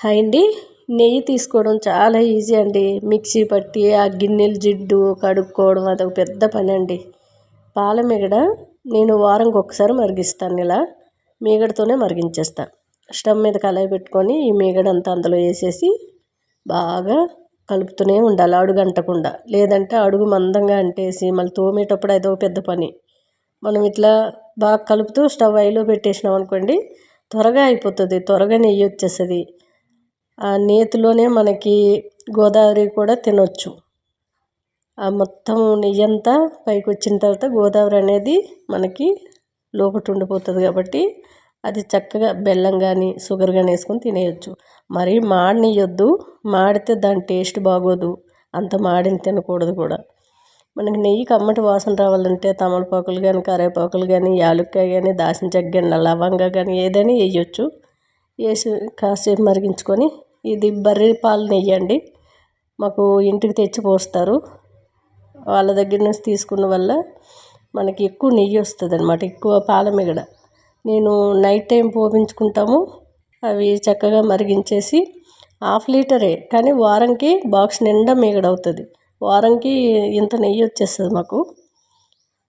Hi అండి. నెయ్యి తీసుకోవడం చాలా ఈజీ అండి. మిక్సీ పట్టి ఆ గిన్నెలు జిడ్డు కడుక్కోవడం అదొక పెద్ద పని అండి. పాల మీగడ నేను వారంకి ఒకసారి మరిగిస్తాను ఇలా. మీగడతోనే మరిగించేస్తాను స్టవ్ మీద కలయి పెట్టుకొని ఈ మీగడంతా అందులో వేసేసి బాగా కలుపుతూనే ఉండాలి అడుగు అంటకుండా లేదంటే అడుగు మందంగా అంటేసి మళ్ళీ తోమేటప్పుడు అదో పెద్ద పని. మనం ఇట్లా బాగా కలుపుతూ స్టవ్ అయిలో పెట్టేసినాం అనుకోండి త్వరగా అయిపోతుంది. త్వరగా నెయ్యి వచ్చేస్తుంది. ఆ నేతిలోనే మనకి గోదావరి కూడా తినొచ్చు. ఆ మొత్తం నెయ్యి అంతా పైకి వచ్చిన తర్వాత గోదావరి అనేది మనకి లోపట ఉండిపోతుంది కాబట్టి అది చక్కగా బెల్లం కానీ షుగర్ కానీ వేసుకొని తినేయచ్చు. మరి మాడనియొద్దు మాడితే దాని టేస్ట్ బాగోదు. అంత మాడిని తినకూడదు కూడా. మనకి నెయ్యి కమ్మటి వాసన రావాలంటే తమలపాకులు కానీ కరివేపాకులు కానీ యాలుక్కాయ కానీ దాచిన చెక్క కానీ లవంగా కానీ ఏదైనా వేయొచ్చు. వేసి కాసేపు మరిగించుకొని ఇది బర్రె పాలు నెయ్యి అండి మాకు ఇంటికి తెచ్చి పోస్తారు. వాళ్ళ దగ్గర నుంచి తీసుకున్న వల్ల మనకి ఎక్కువ నెయ్యి వస్తుంది అనమాట ఎక్కువ పాల మిగడ. నేను నైట్ టైం పోపించుకుంటాము. అవి చక్కగా మరిగించేసి హాఫ్ లీటరే. కానీ వారంకి బాక్స్ నిండా మిగడ అవుతుంది. వారంకి ఇంత నెయ్యి వచ్చేస్తుంది మాకు.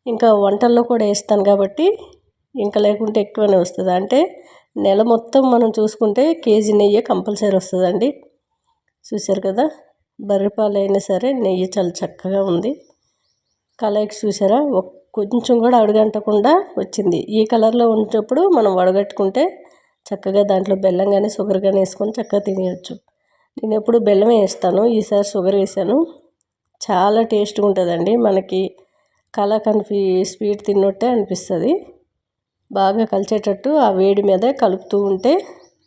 ఇంకా వంటల్లో కూడా వేస్తాను కాబట్టి ఇంకా లేకుంటే ఎక్కువనే వస్తుంది. అంటే నెల మొత్తం మనం చూసుకుంటే కేజీ నెయ్యి కంపల్సరీ వస్తుందండి. చూశారు కదా? బర్రెపాలైనా సరే నెయ్యి చాలా చక్కగా ఉంది. కలయికి చూసారా కొంచెం కూడా అడుగంటకుండా వచ్చింది. ఈ కలర్లో ఉన్నప్పుడు మనం వడగట్టుకుంటే చక్కగా దాంట్లో బెల్లం కానీ షుగర్ కానీ వేసుకొని చక్కగా తినేయచ్చు. నేను ఎప్పుడు బెల్లం వేస్తాను. ఈసారి షుగర్ వేసాను చాలా టేస్ట్గా ఉంటుందండి. మనకి కలాకండ్ స్వీట్ తిన్నట్టే అనిపిస్తుంది. బాగా కలిసేటట్టు ఆ వేడి మీద కలుపుతూ ఉంటే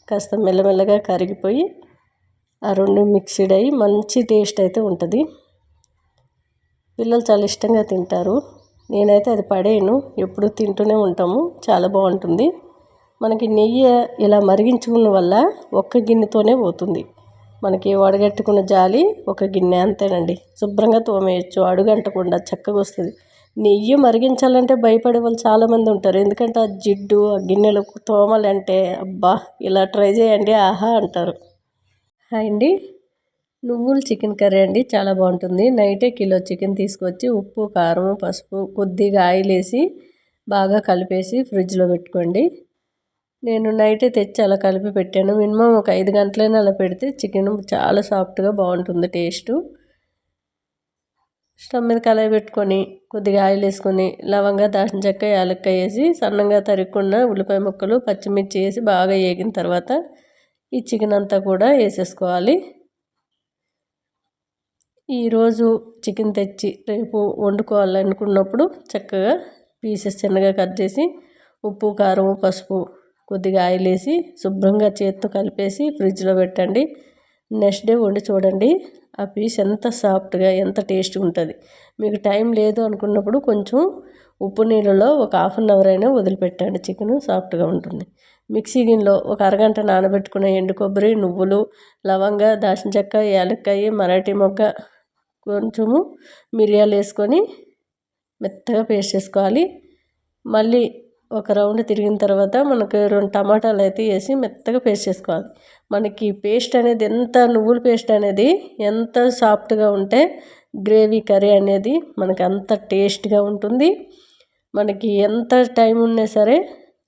కాస్త మెల్లమెల్లగా కరిగిపోయి ఆ రెండు మిక్స్డ్ అయ్యి మంచి టేస్ట్ అయితే ఉంటుంది. పిల్లలు చాలా ఇష్టంగా తింటారు. నేనైతే అది పడేయను. ఎప్పుడు తింటూనే ఉంటాము. చాలా బాగుంటుంది. మనకి నెయ్యి ఇలా మరిగించుకున్న వల్ల ఒక్క గిన్నెతోనే పోతుంది. మనకి వడగట్టుకున్న జాలి ఒక గిన్నె అంతేనండి. శుభ్రంగా తోమేయచ్చు. అడుగంటకుండా చక్కగా వస్తుంది. నెయ్యి మరిగించాలంటే భయపడే వాళ్ళు చాలామంది ఉంటారు. ఎందుకంటే ఆ జిడ్డు ఆ గిన్నెలు తోమలంటే అబ్బా ఇలా ట్రై చేయండి ఆహా అంటారు. హాయ్ అండి. నువ్వులు చికెన్ కర్రీ అండి చాలా బాగుంటుంది. నైటే కిలో చికెన్ తీసుకొచ్చి ఉప్పు కారం పసుపు కొద్దిగా ఆయిల్ వేసి బాగా కలిపేసి ఫ్రిడ్జ్లో పెట్టుకోండి. నేను నైటే తెచ్చి అలా కలిపి పెట్టాను. మినిమం ఒక ఐదు గంటలైనా అలా పెడితే చికెన్ చాలా సాఫ్ట్గా బాగుంటుంది టేస్టు. స్టవ్ మీద కళాయి పెట్టుకొని కొద్దిగా ఆయిల్ వేసుకొని లవంగా దాచిన చెక్క యాలక్కాయ వేసి సన్నగా తరుక్కున్న ఉల్లిపాయ ముక్కలు పచ్చిమిర్చి వేసి బాగా వేగిన తర్వాత ఈ చికెన్ అంతా కూడా వేసేసుకోవాలి. ఈరోజు చికెన్ తెచ్చి రేపు వండుకోవాలనుకున్నప్పుడు చక్కగా పీసెస్ చిన్నగా కట్ చేసి ఉప్పు కారం పసుపు కొద్దిగా ఆయిల్ వేసి శుభ్రంగా చేత్తో కలిపేసి ఫ్రిడ్జ్లో పెట్టండి. నెక్స్ట్ డే వండి చూడండి. ఆ పీస్ ఎంత సాఫ్ట్గా ఎంత టేస్ట్గా ఉంటుంది. మీకు టైం లేదు అనుకున్నప్పుడు కొంచెం ఉప్పు నీళ్ళలో ఒక హాఫ్ అన్ అవర్ అయినా వదిలిపెట్టండి. చికెన్ సాఫ్ట్గా ఉంటుంది. మిక్సీ గిన్నెలో ఒక అరగంట నానబెట్టుకున్న ఎండు కొబ్బరి నువ్వులు లవంగ దాచిన చెక్క యాలక్కాయ మరాఠీ మొగ్గ కొంచెము మిరియాలు వేసుకొని మెత్తగా పేస్ట్ చేసుకోవాలి. మళ్ళీ ఒక రౌండ్ తిరిగిన తర్వాత మనకు రెండు టమాటాలు అయితే వేసి మెత్తగా పేస్ట్ చేసుకోవాలి. మనకి పేస్ట్ అనేది ఎంత నువ్వుల పేస్ట్ అనేది ఎంత సాఫ్ట్గా ఉంటే గ్రేవీ కర్రీ అనేది మనకి అంత టేస్ట్గా ఉంటుంది. మనకి ఎంత టైం ఉన్నా సరే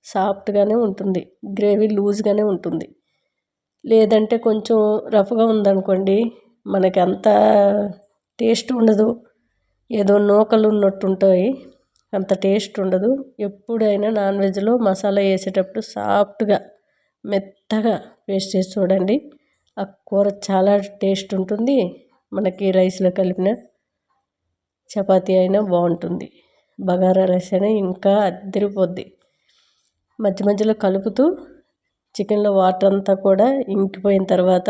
సాఫ్ట్గానే ఉంటుంది. గ్రేవీ లూజ్గానే ఉంటుంది. లేదంటే కొంచెం రఫ్గా ఉందనుకోండి మనకి అంత టేస్ట్ ఉండదు. ఏదో నూకలు ఉన్నట్టు ఉంటాయి. అంత టేస్ట్ ఉండదు. ఎప్పుడైనా నాన్ వెజ్లో మసాలా వేసేటప్పుడు సాఫ్ట్గా మెత్తగా పేస్ట్ చేసి చూడండి. ఆ కూర చాలా టేస్ట్ ఉంటుంది. మనకి రైస్లో కలిపిన చపాతీ అయినా బాగుంటుంది. బగారా రైస్ అయినా ఇంకా అద్దరిపోద్ది. మధ్య మధ్యలో కలుపుతూ చికెన్లో వాటర్ అంతా కూడా ఇంకిపోయిన తర్వాత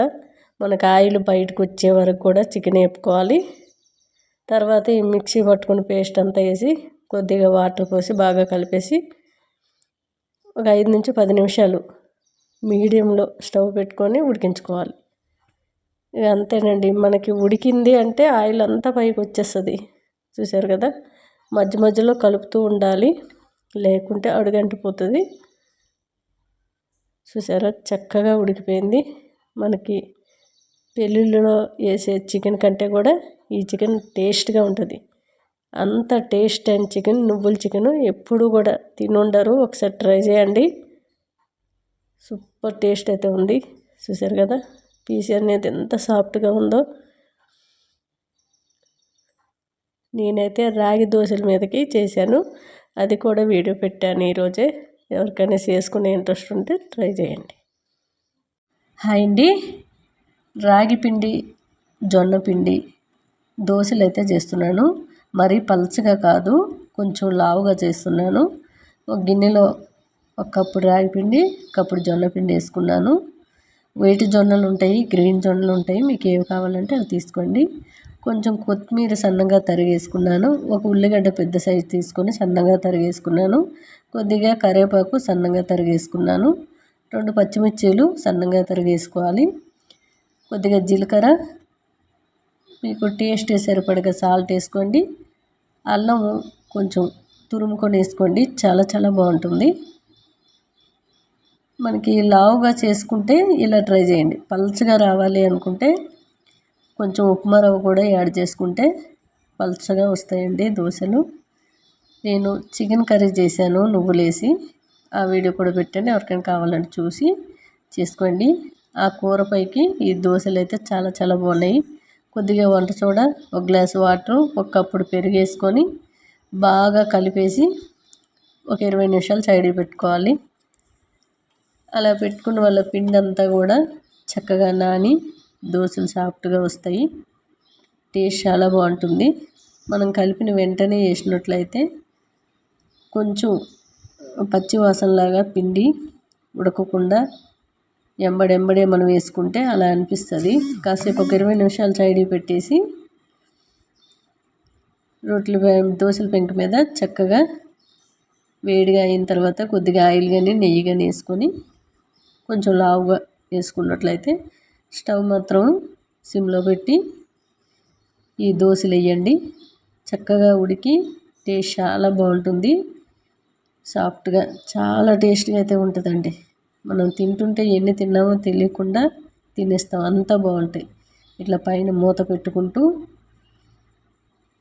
మనకు ఆయిల్ బయటకు వచ్చే వరకు కూడా చికెన్ వేపుకోవాలి. తర్వాత ఈ మిక్సీ పట్టుకుని పేస్ట్ అంతా వేసి కొద్దిగా వాటర్ పోసి బాగా కలిపేసి ఒక ఐదు నుంచి పది నిమిషాలు మీడియంలో స్టవ్ పెట్టుకొని ఉడికించుకోవాలి. ఇక అంతేనండి మనకి ఉడికింది అంటే ఆయిల్ అంతా పైకి వచ్చేస్తుంది. చూసారు కదా? మధ్య మధ్యలో కలుపుతూ ఉండాలి లేకుంటే అడుగంటిపోతుంది. చూసారా చక్కగా ఉడికిపోయింది. మనకి పెళ్ళిళ్ళలో వేసే చికెన్ కంటే కూడా ఈ చికెన్ టేస్ట్గా ఉంటుంది. అంత టేస్ట్ అండ్ చికెన్ నువ్వుల చికెన్ ఎప్పుడు కూడా తినుండరు. ఒకసారి ట్రై చేయండి. సూపర్ టేస్ట్ అయితే ఉంది. చూసారు కదా పీస్ అనేది ఎంత సాఫ్ట్గా ఉందో. నేనైతే రాగి దోశల మీదకి చేశాను. అది కూడా వీడియో పెట్టాను ఈరోజే. ఎవరికైనా చేసుకునే ఇంట్రెస్ట్ ఉంటే ట్రై చేయండి. హాయ్ అండి. రాగి పిండి జొన్న పిండి దోశలు అయితే చేస్తున్నాను. మరీ పలుచగా కాదు కొంచెం లావుగా చేస్తున్నాను. ఒక గిన్నెలో ఒక కప్పు రాగి పిండి కప్పుడు జొన్న పిండి వేసుకున్నాను. వేటి జొన్నలు ఉంటాయి గ్రీన్ జొన్నలు ఉంటాయి మీకు ఏవి కావాలంటే అవి తీసుకోండి. కొంచెం కొత్తిమీర సన్నగా తరిగేసుకున్నాను. ఒక ఉల్లిగడ్డ పెద్ద సైజు తీసుకొని సన్నగా తరిగేసుకున్నాను. కొద్దిగా కరివేపాకు సన్నగా తరిగేసుకున్నాను. రెండు పచ్చిమిర్చీలు సన్నగా తరిగేసుకోవాలి. కొద్దిగా జీలకర్ర మీకు టేస్ట్ సరిపడగా సాల్ట్ వేసుకోండి. అల్లం కొంచెం తురుముకొని వేసుకోండి. చాలా చాలా బాగుంటుంది. మనకి లావుగా చేసుకుంటే ఇలా ట్రై చేయండి. పల్చగా రావాలి అనుకుంటే కొంచెం ఉప్మా రవ్వ కూడా యాడ్ చేసుకుంటే పల్చగా వస్తాయండి దోశలు. నేను చికెన్ కర్రీ చేశాను నువ్వులేసి. ఆ వీడియో కూడా పెట్టండి. ఎవరికైనా కావాలని చూసి చేసుకోండి. ఆ కూర పైకి ఈ దోశలు అయితే చాలా చాలా బాగున్నాయి. కొద్దిగా వంట సోడా ఒక గ్లాస్ వాటర్ ఒక కప్పుడు పెరుగు వేసుకొని బాగా కలిపేసి ఒక ఇరవై నిమిషాలు సైడ్కి పెట్టుకోవాలి. అలా పెట్టుకున్న వాళ్ళ పిండి అంతా కూడా చక్కగా నాని దోశలు సాఫ్ట్గా వస్తాయి. టేస్ట్ చాలా బాగుంటుంది. మనం కలిపిన వెంటనే చేసినట్లయితే కొంచెం పచ్చి వాసనలాగా పిండి ఉడకకుండా ఎంబడెంబడే మనం వేసుకుంటే అలా అనిపిస్తుంది. కాసేపు ఒక ఇరవై నిమిషాలు సైడ్ పెట్టేసి రొట్టెలు దోశల పెంక మీద చక్కగా వేడిగా అయిన తర్వాత కొద్దిగా ఆయిల్ కానీ నెయ్యి కానీ వేసుకొని కొంచెం లావుగా వేసుకున్నట్లయితే స్టవ్ మాత్రం సిమ్లో పెట్టి ఈ దోశలు వేయండి. చక్కగా ఉడికి టేస్ట్ చాలా బాగుంటుంది. సాఫ్ట్గా చాలా టేస్ట్గా అయితే ఉంటుందండి. మనం తింటుంటే ఎన్ని తిన్నామో తెలియకుండా తినేస్తాం. అంత బాగుంటాయి. ఇట్లా పైన మూత పెట్టుకుంటూ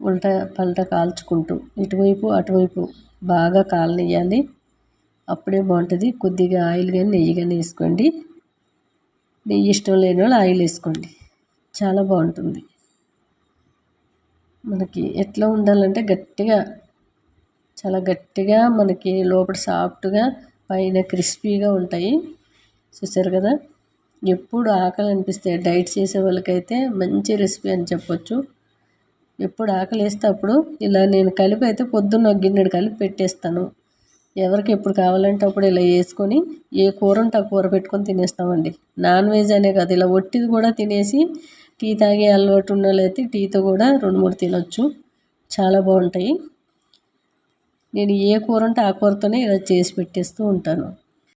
ఉల్టా పల్ట కాల్చుకుంటూ ఇటువైపు అటువైపు బాగా కాలనియ్యాలి. అప్పుడే బాగుంటుంది. కొద్దిగా ఆయిల్ కానీ నెయ్యి కానీ వేసుకోండి. నెయ్యి ఇష్టం లేని వాళ్ళు ఆయిల్ వేసుకోండి. చాలా బాగుంటుంది. మనకి ఎట్లా ఉండాలంటే గట్టిగా చాలా గట్టిగా మనకి లోపల సాఫ్ట్గా పైన క్రిస్పీగా ఉంటాయి. చూసారు కదా? ఎప్పుడు ఆకలి అనిపిస్తే డైట్ చేసే వాళ్ళకైతే మంచి రెసిపీ అని చెప్పొచ్చు. ఎప్పుడు ఆకలి వేస్తే అప్పుడు ఇలా నేను కలిపి అయితే పొద్దున్న గిన్నెడు కలిపి పెట్టేస్తాను. ఎవరికి ఎప్పుడు కావాలంటే అప్పుడు ఇలా వేసుకొని ఏ కూర ఉంటే ఆ కూర పెట్టుకొని తినేస్తామండి. నాన్ వెజ్ అనే కాదు ఇలా ఒట్టిది కూడా తినేసి టీ తాగే అలవాటు ఉన్న వాళ్ళైతే టీతో కూడా రెండు మూడు తినొచ్చు. చాలా బాగుంటాయి. నేను ఏ కూర ఉంటే ఆ కూరతోనే ఇలా చేసి పెట్టేస్తూ ఉంటాను.